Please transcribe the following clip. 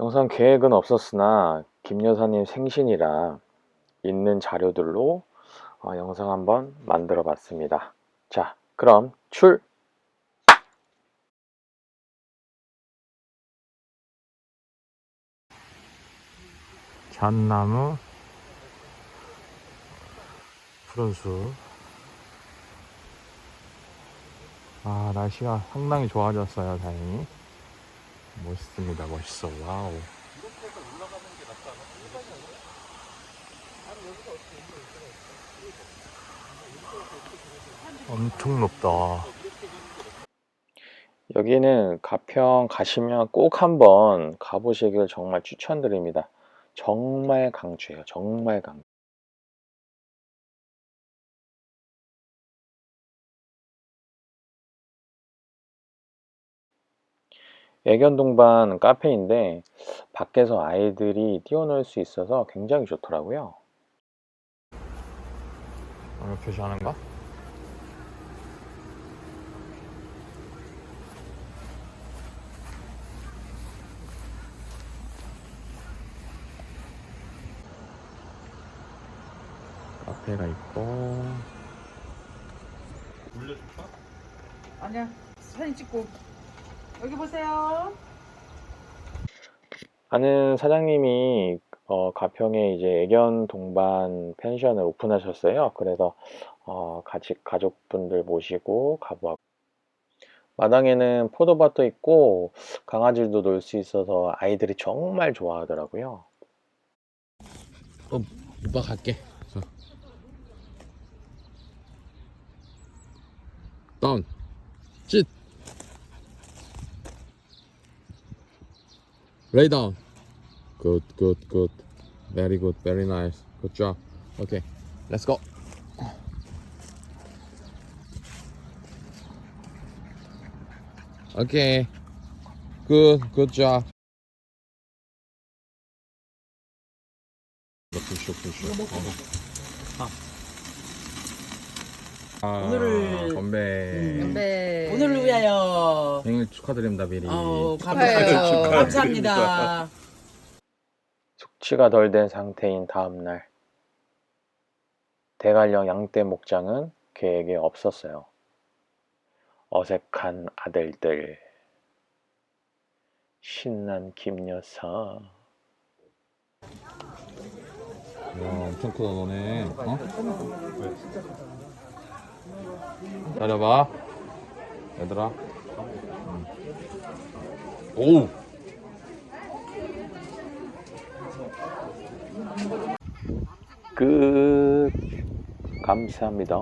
영상 계획은 없었으나 김 여사님 생신이라 있는 자료들로 어, 영상 한번 만들어 봤습니다. 자, 그럼 출! 잣나무 푸른 숲 아, 날씨가 상당히 좋아졌어요, 다행히. 멋있습니다, 멋있어, 와우. 엄청 높다. 여기는 가평 가시면 꼭 한번 가보시길 정말 추천드립니다. 정말 강추해요, 정말 강추. 애견 동반 카페인데 밖에서 아이들이 뛰어놀 수 있어서 굉장히 좋더라고요. 오늘 표시하는가? 카페가 있고 아니야 사진 찍고 여기 보세요 아는 사장님이 어, 가평에 이제 애견 동반 펜션을 오픈하셨어요. 그래서 어, 같이 가족분들 모시고 가보았고 마당에는 포도밭도 있고 강아지들도 놀 수 있어서 아이들이 정말 좋아하더라고요. 어, 오빠 갈게. 자. 다운. Lay down. Good, good, good. Very good, very nice. Good job. Okay, let's go. Okay. Good, good job. 아, 오늘을- 건배. 네. 오늘을 위하여 생일 축하드립니다, 미리. 어, 축하해요. 감사합니다 감사합니다 숙취가 덜 된 상태인 다음 날 대관령 양떼 목장은 계획에 없었어요. 어색한 아들들 신난 김여사 야 엄청 크다 너네 어? 기다려봐. 얘들아. 음. 오우. 끝. 감사합니다